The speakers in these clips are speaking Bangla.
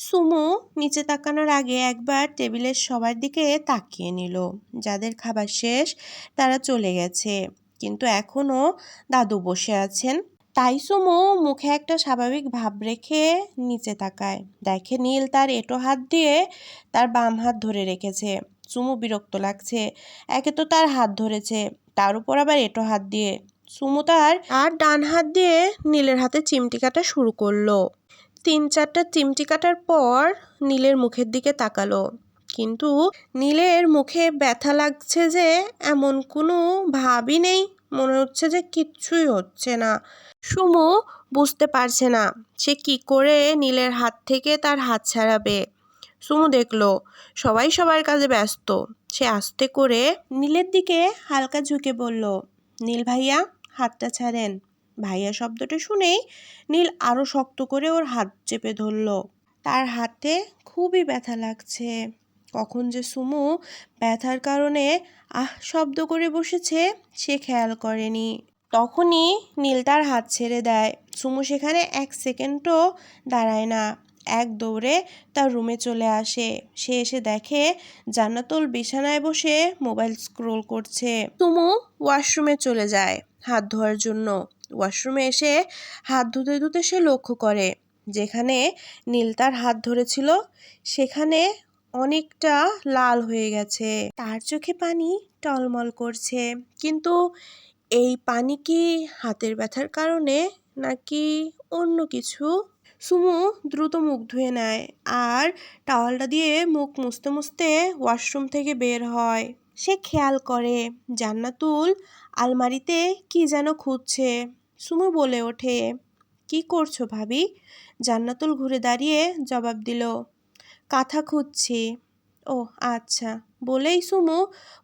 সুমু নিচে তাকানোর আগে একবার টেবিলের সবার দিকে তাকিয়ে নিল। যাদের খাবার শেষ, তারা চলে গেছে। কিন্তু এখনও দাদু বসে আছেন। তাই সুমু মুখে একটা স্বাভাবিক ভাব রেখে নিচে তাকায়। দেখে নীল তার এটো হাত দিয়ে তার বাম হাত ধরে রেখেছে। সুমু বিরক্ত লাগছে। একে তো তার হাত ধরেছে, তার উপর আবার এটো হাত দিয়ে। সুমু তার আর ডান হাত দিয়ে নীলের হাতে চিমটি কাটা শুরু করল। তিন চারটা চিমটি কাটার পর নীলের মুখের দিকে তাকালো। কিন্তু নীলের মুখে ব্যথা লাগছে যে এমন কোনো ভাবই নেই। মনে হচ্ছে যে কিচ্ছুই হচ্ছে না। সুমু বুঝতে পারছে না সে কি করে নীলের হাত থেকে তার হাত ছাড়াবে। সুমু দেখল, সবাই সবার কাজে ব্যস্ত। সে আস্তে করে নীলের দিকে হালকা ঝুঁকে বলল, নীল ভাইয়া, হাতটা ছাড়েন। ভাইয়া শব্দটা শুনেই নীল আরও শক্ত করে ওর হাত চেপে ধরল। তার হাতে খুবই ব্যথা লাগছে। কখন যে সুমু ব্যথার কারণে আহ শব্দ করে বসেছে, সে খেয়াল করেনি। তখনই নীল তার হাত ছেড়ে দেয়। সুমু সেখানে এক সেকেন্ডও দাঁড়ায় না। এক দৌড়ে তার রুমে চলে আসে। সে এসে দেখে জান্নাতুল বিছানায় বসে মোবাইল স্ক্রোল করছে। সুমু ওয়াশরুমে চলে যায়। হাত ধোয়ার জন্য। ওয়াশরুমে এসে হাত ধুতে ধুতে সে লক্ষ্য করে, যেখানে নীল তার হাত ধরেছিল, সেখানে অনেকটা লাল হয়ে গেছে। তার চোখে পানি টলমল করছে, কিন্তু এই পানি কি হাতের ব্যথার কারণে নাকি অন্য কিছু? সুমু দ্রুত মুখ ধুয়ে নেয় আর টাওয়ালটা দিয়ে মুখ মুছতে মুছতে ওয়াশরুম থেকে বের হয়। সে খেয়াল করে। জান্নাতুল আলমারিতে কি যেন খুঁজছে। সুমু বলে ওঠে, কি করছ ভাবি? জান্নাতুল ঘুরে দাঁড়িয়ে জবাব দিল, কাঁথা খুঁজছি। ও আচ্ছা। বলেই সুমু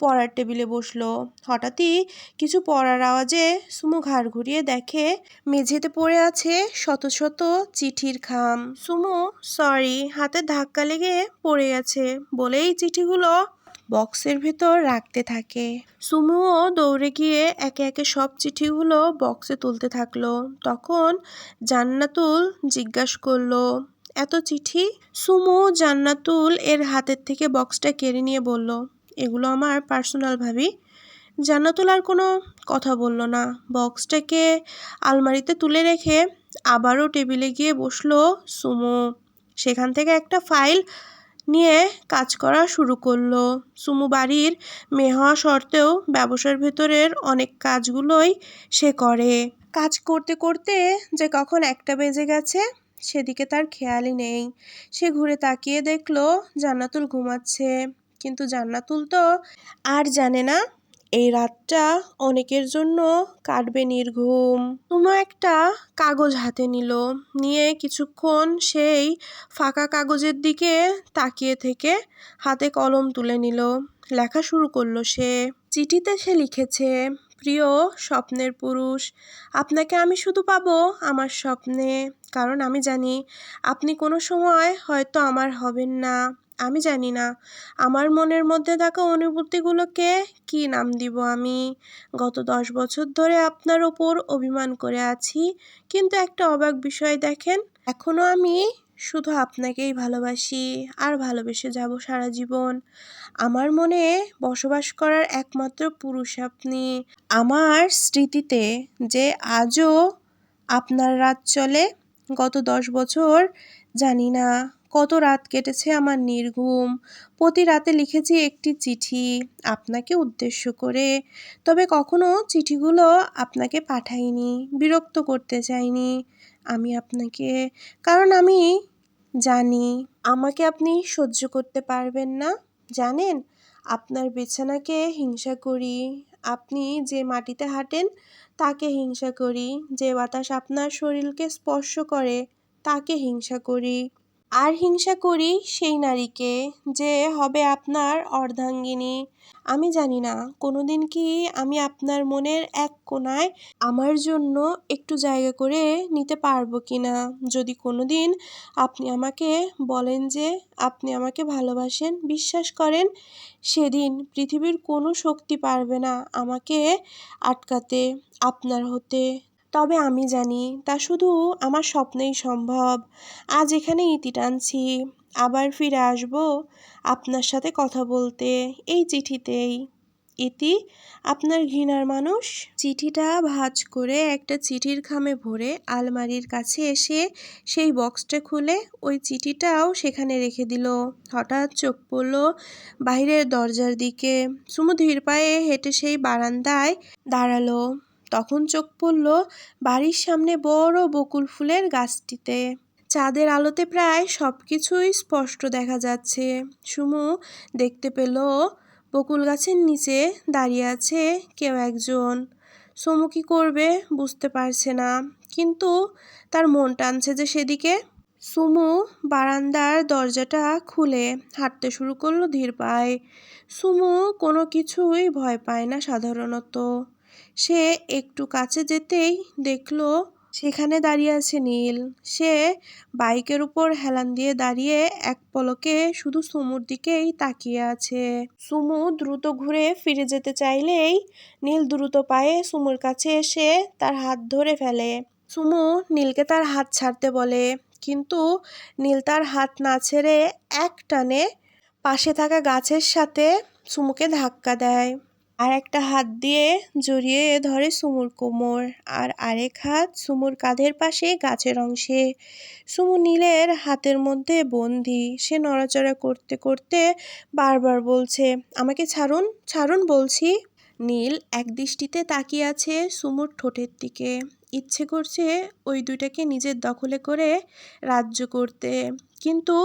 পড়ার টেবিলে বসল। হঠাৎই কিছু পড়ার আওয়াজে সুমু ঘাড় ঘুরিয়ে দেখে মেঝেতে পড়ে আছে শত শত চিঠির খাম। সুমু, সরি, হাতে ধাক্কা লেগে পড়ে গেছে বলেই চিঠিগুলো বক্সের ভেতর রাখতে থাকে। সুমুও দৌড়ে গিয়ে একে একে সব চিঠিগুলো বক্সে তুলতে থাকল। তখন জান্নাতুল জিজ্ঞাসা করল, এত চিঠি? সুমু জান্নাতুল এর হাতের থেকে বক্সটা কেড়ে নিয়ে বলল, এগুলো আমার পার্সোনাল ভাবি। জান্নাতুল আর কোনো কথা বলল না। বক্সটাকে আলমারিতে তুলে রেখে আবারও টেবিলে গিয়ে বসল সুমু। সেখান থেকে একটা ফাইল নিয়ে কাজ করা শুরু করল। সুমু বাড়ির মেয়ে হওয়া সত্ত্বেও ব্যবসার ভেতরের অনেক কাজগুলোই সে করে। কাজ করতে করতে যে কখন একটা বেজে গেছে, সেদিকে তার খেয়ালই নেই। সে ঘুরে তাকিয়ে দেখল জান্নাতুল ঘুমাচ্ছে। কিন্তু জান্নাতুল তো আর জানে না এই রাতটা অনেকের জন্য কাটবে নির্ঘুম। তুমো একটা কাগজ হাতে নিল। নিয়ে কিছুক্ষণ সেই ফাঁকা কাগজের দিকে তাকিয়ে থেকে হাতে কলম তুলে নিল। লেখা শুরু করল সে। চিঠিতে সে লিখেছে, প্রিয় স্বপ্নের পুরুষ, আপনাকে আমি শুধু পাবো আমার স্বপ্নে। কারণ আমি জানি আপনি কোনো সময় হয়তো আমার হবেন না। আমি জানি না। আমার মনের মধ্যে থাকা অনুভূতিগুলোকে কি? নাম দিব আমি? গত দশ বছর ধরে আপনার ওপর অভিমান করে আছি, কিন্তু একটা অবাক বিষয় দেখেন এখনও আমি শুধু আপনাকেই ভালোবাসি, আর ভালোবেসে যাব সারা জীবন। আমার মনে বসবাস করার একমাত্র পুরুষ আপনি। আমার স্মৃতিতে যে আজও আপনার রাত চলে, গত দশ বছর জানি না। কত রাত কেটেছে আমার নির্ঘুম। প্রতি রাতে লিখেছি একটি চিঠি আপনাকে উদ্দেশ্য করে। তবে কখনো চিঠিগুলো আপনাকে পাঠাইনি, বিরক্ত করতে চাইনি আমি আপনাকে। কারণ আমি জানি আমাকে আপনি সহ্য করতে পারবেন না। জানেন, আপনার বিছানাকে হিংসা করি। আপনি যে মাটিতে হাঁটেন, তাকে হিংসা করি। যে বাতাস আপনার শরীরকে স্পর্শ করে, তাকে হিংসা করি। আর হিংসা করি সেই নারীকে যে হবে আপনার অর্ধাঙ্গিনী। আমি জানি না কোনো দিন কি আমি আপনার মনের এক কোনায় আমার জন্য একটু জায়গা করে নিতে পারব কি না? যদি কোনো দিন আপনি আমাকে বলেন যে আপনি আমাকে ভালোবাসেন, বিশ্বাস করেন, সেদিন পৃথিবীর কোনো শক্তি পারবে না আমাকে আটকাতে, আপনার হতে তবে আমি জানি তা শুধু আমার স্বপ্নেই সম্ভব। আজ এখানে ইতি টানছি, আবার ফিরে আসব আপনার সাথে কথা বলতে, এই চিঠিতেই। ইতি, আপনার ঘৃণার মানুষ? চিঠিটা ভাঁজ করে একটা চিঠির খামে ভরে আলমারির কাছে এসে সেই বক্সটা খুলে ওই চিঠিটাও সেখানে রেখে দিল। হঠাৎ চোখ পড়ল বাইরের দরজার দিকে। সুমু ধীর পায়ে হেঁটে সেই বারান্দায় দাঁড়াল। তখন চোখ পড়ল বাড়ির সামনে বড় বকুল ফুলের গাছটিতে। চাঁদের আলোতে প্রায় সব কিছুই স্পষ্ট দেখা যাচ্ছে। সুমু দেখতে পেল বকুল গাছের নিচে দাঁড়িয়ে আছে কেউ একজন। সুমু কি করবে বুঝতে পারছে না, কিন্তু তার মন টানছে যে সেদিকে। সুমু বারান্দার দরজাটা খুলে হাঁটতে শুরু করল ধীর পায়ে। সুমু কোনো কিছুই ভয় পায় না সাধারণত। সে একটু কাছে যেতেই দেখল সেখানে দাঁড়িয়ে আছে নীল। সে বাইকের উপর হেলান দিয়ে দাঁড়িয়ে এক পলকে শুধু সুমুর দিকেই তাকিয়ে আছে। সুমু দ্রুত ঘুরে ফিরে যেতে চাইলেই নীল দ্রুত পায়ে সুমুর কাছে এসে তার হাত ধরে ফেলে। সুমু নীলকে তার হাত ছাড়তে বলে, কিন্তু নীল তার হাত না ছেড়ে এক টানে পাশে থাকা গাছের সাথে সুমুকে ধাক্কা দেয়। আর একটা হাত দিয়ে জড়িয়ে ধরে সুমুর কোমর, আর আরেক হাত সুমুর কাঁধের পাশে গাছের অংশে। সুমু নীলের হাতের মধ্যে বন্দি। সে নড়াচড়া করতে করতে বারবার বলছে, আমাকে ছাড়ুন ছাড়ুন বলছি। নীল এক দৃষ্টিতে তাকিয়ে আছে সুমুর ঠোঁটের দিকে। ইচ্ছে করছে ওই দুইটাকে নিজের দখলে করে রাজ্য করতে। কিন্তু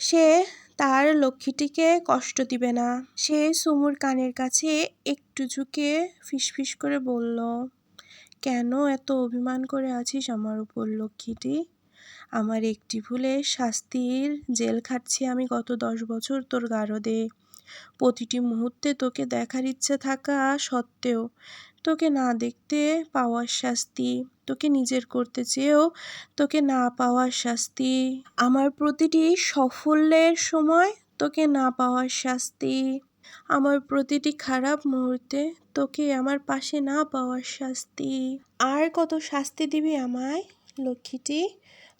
সে তার লক্ষ্মীটিকে কষ্ট দিবে না। সে সুমুর কানের কাছে একটু ঝুঁকে ফিসফিস করে বলল, কেন এত অভিমান করে আছিস আমার উপর লক্ষ্মীটি? আমার একটি ভুলে শাস্তির জেল খাটছি আমি গত দশ বছর তোর গারদে। প্রতিটি মুহূর্তে তোকে দেখার ইচ্ছে থাকা সত্ত্বেও তোকে না দেখতে পাওয়ার শাস্তি। তোকে নিজের করতে চেয়েও তোকে না পাওয়ার শাস্তি। আমার প্রতিটি সাফল্যের সময় তোকে না পাওয়ার শাস্তি। আমার প্রতিটি খারাপ মুহূর্তে তোকে আমার পাশে না পাওয়ার শাস্তি। আর কত শাস্তি দিবি আমায়, লক্ষ্মীটি?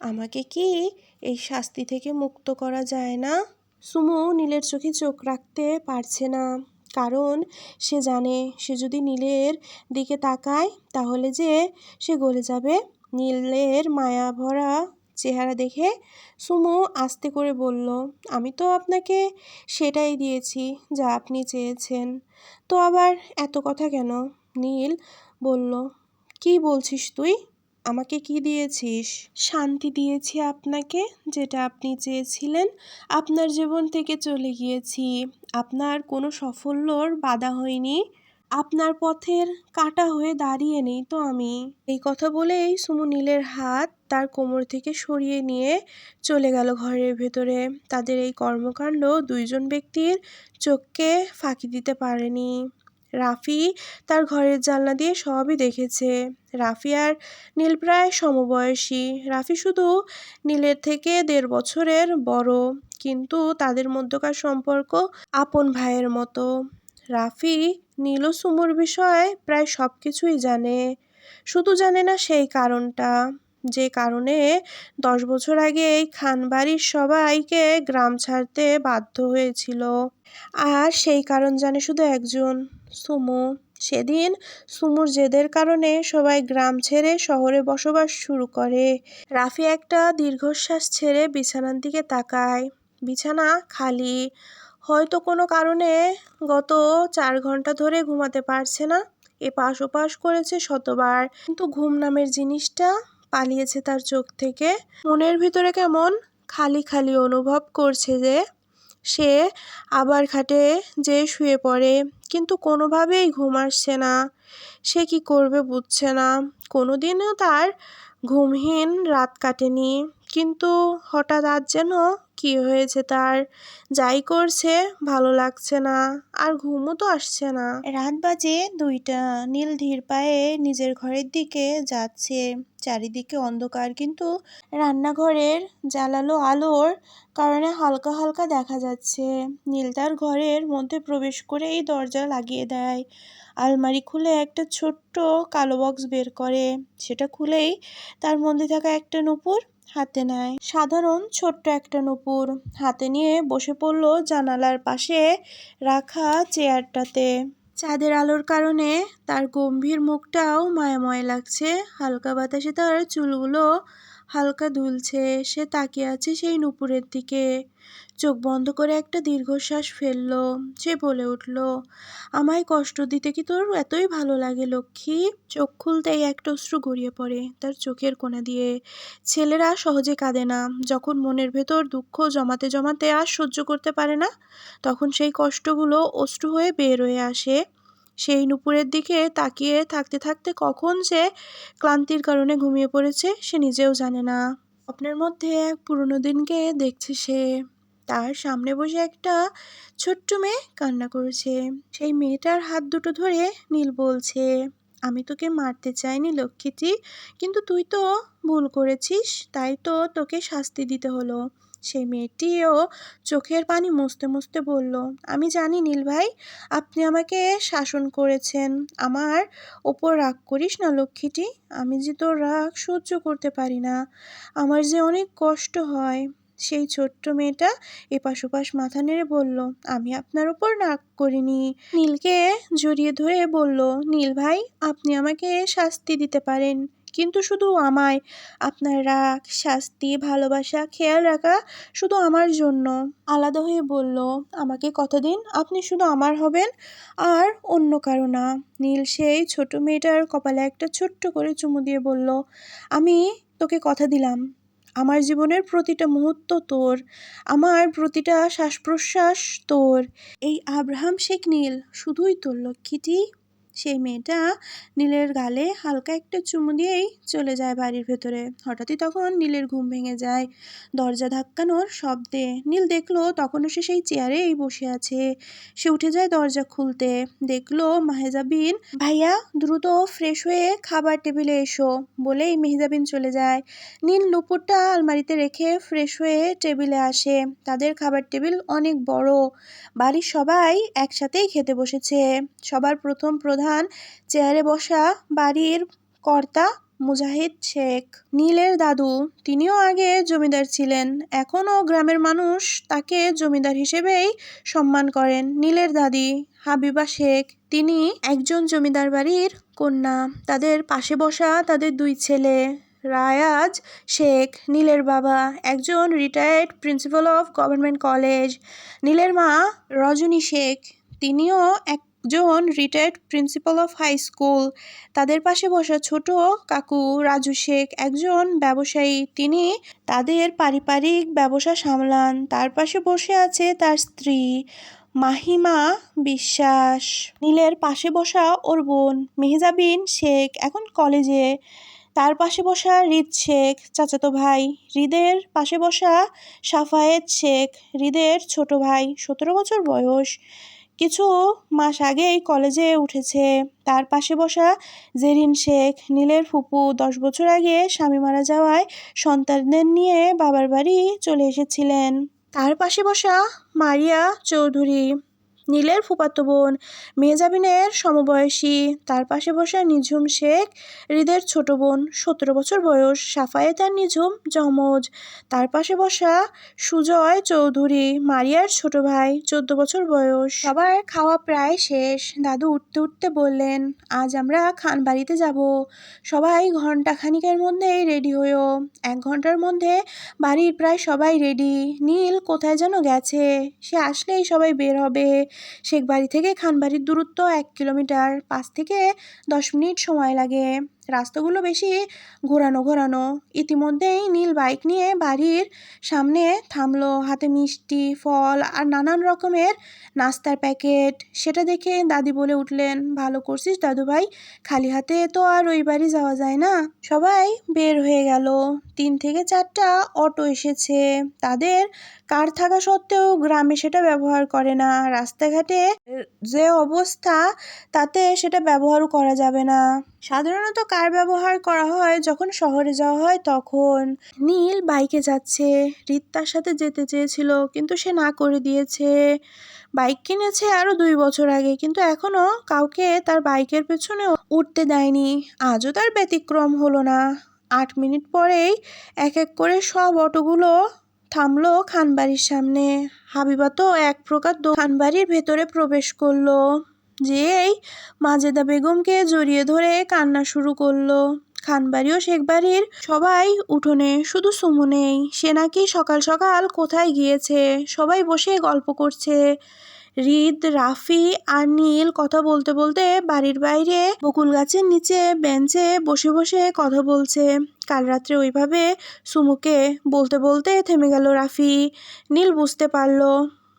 আমাকে কি এই শাস্তি থেকে মুক্ত করা যায় না? সুমু নীলের চোখে চোখ রাখতে পারছে না। কারণ সে জানে, সে যদি নীলের দিকে তাকায়, তাহলে যে সে গলে যাবে। নীলের মায়া ভরা চেহারা দেখে সুমু আস্তে করে বলল, আমি তো আপনাকে সেটাই দিয়েছি যা আপনি চেয়েছেন। তো আবার এত কথা কেন? নীল বলল, কি বলছিস তুই? আমাকে কি দিয়েছিস? শান্তি দিয়েছি আপনাকে, যেটা আপনি চেয়েছিলেন। আপনার জীবন থেকে চলে গিয়েছি। আপনার কোনো সাফল্যর বাধা হয়নি। আপনার পথের কাটা হয়ে দাঁড়িয়ে নেই তো আমি। এই কথা বলেই সুমু নীলের হাত তার কোমর থেকে সরিয়ে নিয়ে চলে গেল ঘরের ভেতরে। তাদের এই কর্মকাণ্ড দুইজন ব্যক্তির চোখকে ফাঁকি দিতে পারেনি। রাফি তার ঘরের জানলা দিয়ে সবই দেখেছে। রাফি আর নীল প্রায় সমবয়সী। রাফি শুধু নীলের থেকে দেড় বছরের বড়, কিন্তু তাদের মধ্যকার সম্পর্ক আপন ভাইয়ের মতো। রাফি নীল ও সুমুর বিষয়ে প্রায় সব কিছুই জানে। শুধু জানে না সেই কারণটা। যে কারণে দশ বছর আগে এই খানবাড়ির সবাইকে গ্রাম ছাড়তে বাধ্য হয়েছিল। আর সেই কারণ জানে শুধু একজন। সুমু। সেদিন সুমুর জেদের কারণে সবাই গ্রাম ছেড়ে শহরে বসবাস শুরু করে। রাফি একটা দীর্ঘশ্বাস ছেড়ে বিছানার দিকে তাকায়। বিছানা খালি। হয়তো কোনো কারণে গত চার ঘণ্টা ধরে ঘুমাতে পারছে না। এপাশ ওপাশ করেছে শতবার। কিন্তু ঘুম নামের জিনিসটা পালিয়েছে তার চোখ থেকে। মনের ভিতরে কেমন খালি খালি অনুভব করছে যে সে আবার খাটে যে শুয়ে পড়ে, কিন্তু কোনোভাবেই ঘুম আসছে না। সে কি করবে বুঝছে না। কোনো দিনও তার ঘুমহীন রাত কাটেনি। কিন্তু হঠাৎ আজ যেন কি হয়েছে তার? যাই করছে, ভালো লাগছে না, আর ঘুমও তো আসছে না। রাত বাজে দুইটা, নীল ধীর পায়ে নিজের ঘরের দিকে যাচ্ছে। চারিদিকে অন্ধকার, কিন্তু রান্নাঘরের জ্বালালো আলোর কারণে হালকা হালকা দেখা যাচ্ছে। নীল তার ঘরের মধ্যে প্রবেশ করেই দরজা লাগিয়ে দেয়। আলমারি খুলে একটা ছোট্ট কালো বক্স বের করে। সেটা খুলেই তার মধ্যে থাকা একটা নূপুর হাতে নেয়। সাধারণ ছোট্ট একটা নূপুর হাতে নিয়ে বসে পড়ল জানালার পাশে রাখা চেয়ারটাতে। চাঁদের আলোর কারণে তার গম্ভীর মুখটাও মায়াময় লাগছে। হালকা বাতাসে তার চুলগুলো হালকা দুলছে, সে তাকিয়ে আছে সেই নূপুরের দিকে। চোখ বন্ধ করে একটা দীর্ঘশ্বাস ফেলল। সে বলে উঠল, আমায় কষ্ট দিতে কি তোর এতই ভালো লাগে লক্ষ্মী? চোখ খুলতেই একটা অশ্রু গড়িয়ে পড়ে তার চোখের কোণা দিয়ে। ছেলেরা সহজে কাঁদে না। যখন মনের ভেতর দুঃখ জমাতে জমাতে আর সহ্য করতে পারে না, তখন সেই কষ্টগুলো অশ্রু হয়ে বের হয়ে আসে। সেই নুপুরের দিকে তাকিয়ে থাকতে থাকতে কখন সে ক্লান্তির কারণে ঘুমিয়ে পড়েছে সে নিজেও জানে না। স্বপ্নের মধ্যে এক পুরনো দিনকে দেখছে সে। তার সামনে বসে একটা ছোট্ট মেয়ে কান্না করেছে। সেই মেয়েটার হাত দুটো ধরে নীল বলছে, আমি তোকে মারতে চাইনি লক্ষ্মীটি, কিন্তু তুই তো ভুল করেছিস, তাই তো তোকে শাস্তি দিতে হলো। সেই মেয়েটিও চোখের পানি মুছতে মুছতে বলল, আমি জানি নীল ভাই, আপনি আমাকে শাসন করেছেন। আমার ওপর রাগ করিস না লক্ষ্মীটি, আমি যে তোর রাগ সহ্য করতে পারি না। আমার যে অনেক কষ্ট হয়। সেই ছোট্ট মেয়েটা এপাশ ওপাশ মাথা নেড়ে বলল, আমি আপনার ওপর রাগ করিনি। নীলকে জড়িয়ে ধরে বলল, নীল ভাই, আপনি আমাকে শাস্তি দিতে পারেন। কিন্তু শুধু আমায়। আপনার রাগ, শাস্তি, ভালোবাসা, খেয়াল রাখা শুধু আমার জন্য। আলাদা হয়ে বলল, আমাকে কথা দিন আপনি শুধু আমার হবেন আর অন্য কারও না। নীল সেই ছোট মেয়েটার কপালে একটা ছোট্ট করে চুমু দিয়ে বলল, আমি তোকে কথা দিলাম। আমার জীবনের প্রতিটা মুহূর্ত তোর। আমার প্রতিটা শ্বাস প্রশ্বাস তোর। এই আব্রাহাম শেখ নীল শুধুই তোর লক্ষ্মীটি সেই মেয়েটা নীলের গালে হালকা একটা চুমু দিয়েই চলে যায় বাড়ির ভেতরে। হঠাৎই তখন নীলের ঘুম ভেঙে যায়। দরজা ধাক্কানোর শব্দে নীল দেখল তখনও সে সেই চেয়ারেই বসে আছে। সে উঠে যায় দরজা খুলতে। দেখল মাহেজাবিন, ভাইয়া, দ্রুত ফ্রেশ হয়ে খাবার টেবিলে এসো। বলেই মেহেজাবিন চলে যায়। নীল নুপুরটা আলমারিতে রেখে ফ্রেশ হয়ে টেবিলে আসে। তাদের খাবার টেবিল অনেক বড়। বাড়ির সবাই একসাথেই খেতে বসেছে। সবার প্রথম প্রধান চেয়ারে বসা বাড়ির কর্তা মুজাহিদ শেখ। নীলের দাদু, তিনিও আগে জমিদার ছিলেন। এখনও গ্রামের মানুষ তাকে জমিদার হিসেবেই সম্মান করেন। নীলের দাদি হাবিবা শেখ, তিনি একজন জমিদার বাড়ির কন্যা। তাদের পাশে বসা তাদের দুই ছেলে, রায়াজ শেখ, নীলের বাবা, একজন retired principal of government college নীলের মা রজনী শেখ। তিনিও একজন retired principal of high school তাদের পাশে বসা ছোট কাকু রাজু শেখ একজন ব্যবসায়ী। তিনি তাদের পারিবারিক ব্যবসা সামলান। তার পাশে বসে আছে তার স্ত্রী মাহিমা বিশ্বাস। নীলের পাশে বসা ওর বোন মেহজাবিন শেখ এখন কলেজে। তার পাশে বসা রিদ শেখ চাচাতো ভাই। হৃদের পাশে বসা সাফায়েত শেখ। হৃদের ছোট ভাই, সতেরো বছর বয়স। কিছু মাস আগেই কলেজে উঠেছে। তার পাশে বসা জেরিন শেখ, নীলের ফুপু দশ বছর আগে স্বামী মারা যাওয়ায় সন্তানদের নিয়ে বাবার বাড়ি চলে এসেছিলেন। তার পাশে বসা মারিয়া চৌধুরী নীলের ফুপাতো বোন, মেহজাবিনের সমবয়সী, তার পাশে বসা নিঝুম শেখ, হৃদের ছোট বোন, সতেরো বছর বয়স সাফায়েত আর নিঝুম জমজ তার পাশে বসা সুজয় চৌধুরী, মারিয়ার ছোট ভাই, চোদ্দ বছর বয়স। সবার খাওয়া প্রায় শেষ। দাদু উঠতে উঠতে বললেন, আজ আমরা খান বাড়িতে যাব। সবাই ঘণ্টা খানিকের মধ্যেই রেডি হয়েও, এক ঘণ্টার মধ্যে বাড়ির প্রায় সবাই রেডি। নীল কোথায় যেন গেছে। সে আসলেই সবাই বের হবে। শেখ বাড়ি থেকে খানবাড়ির দূরত্ব এক কিলোমিটার পাঁচ থেকে দশ মিনিট সময় লাগে। রাস্তাগুলো বেশি ঘোরানো ঘোরানো। ইতিমধ্যেই নীল বাইক নিয়ে বাড়ির সামনে থামলো। হাতে মিষ্টি, ফল আর নানান রকমের নাস্তার প্যাকেট। সেটা দেখে দাদি বলে উঠলেন, ভালো করছিস দাদু ভাই খালি হাতে তো আর ওই বাড়ি যাওয়া যায় না। সবাই বের হয়ে গেল। তিন থেকে চারটা অটো এসেছে। তাদের কার থাকা সত্ত্বেও গ্রামে সেটা ব্যবহার করে না। রাস্তাঘাটে যে অবস্থা, তাতে সেটা ব্যবহারও করা যাবে না। সাধারণত কার ব্যবহার করা হয়? যখন শহরে যাওয়া হয়, তখন নীল বাইকে যাচ্ছে। রিত তার সাথে যেতে চেয়েছিল, কিন্তু সে না করে দিয়েছে। বাইক কিনেছে আরও দুই বছর আগে, কিন্তু এখনও কাউকে তার বাইকের পেছনে উঠতে দেয়নি। আজও তার ব্যতিক্রম হলো না। আট মিনিট পরেই এক এক করে সব অটোগুলো থামলো খানবাড়ির সামনে। হাবিবা তো এক প্রকার খানবাড়ির ভেতরে প্রবেশ করল। যেই মাজেদা বেগমকে জড়িয়ে ধরে কান্না শুরু করল। খানবাড়ি ও শেখবাড়ির সবাই উঠোনে শুধু সুমু নেই, সে নাকি সকাল সকাল কোথায় গিয়েছে, সবাই বসে গল্প করছে। রিদ রাফি আর নীল কথা বলতে বলতে বাড়ির বাইরে বকুল গাছের নিচে বেঞ্চে বসে বসে কথা বলছে। কাল রাত্রে ওইভাবে সুমুকে বলতে বলতে থেমে গেল রাফি। নীল বুঝতে পারল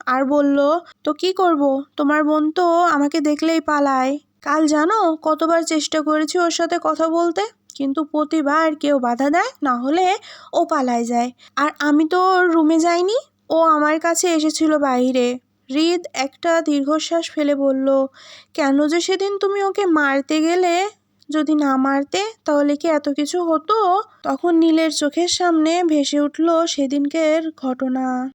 আর বলল, তো কি করব? তোমার বোন তো আমাকে দেখলেই পালায়। কাল জানো, কতবার চেষ্টা করেছি ওর সাথে কথা বলতে, কিন্তু প্রতিবার কেউ বাধা দেয়, না হলে ও পালায় যায়। আর আমি তো রুমে যাইনি, ও আমার কাছে এসেছিল বাইরে। হৃদ একটা দীর্ঘশ্বাস ফেলে বলল, কেন যে সেদিন তুমি ওকে মারতে গেলে? যদি না মারতে, তাহলে কি এত কিছু হতো? তখন নীলের চোখের সামনে ভেসে উঠল সেদিনকের ঘটনা।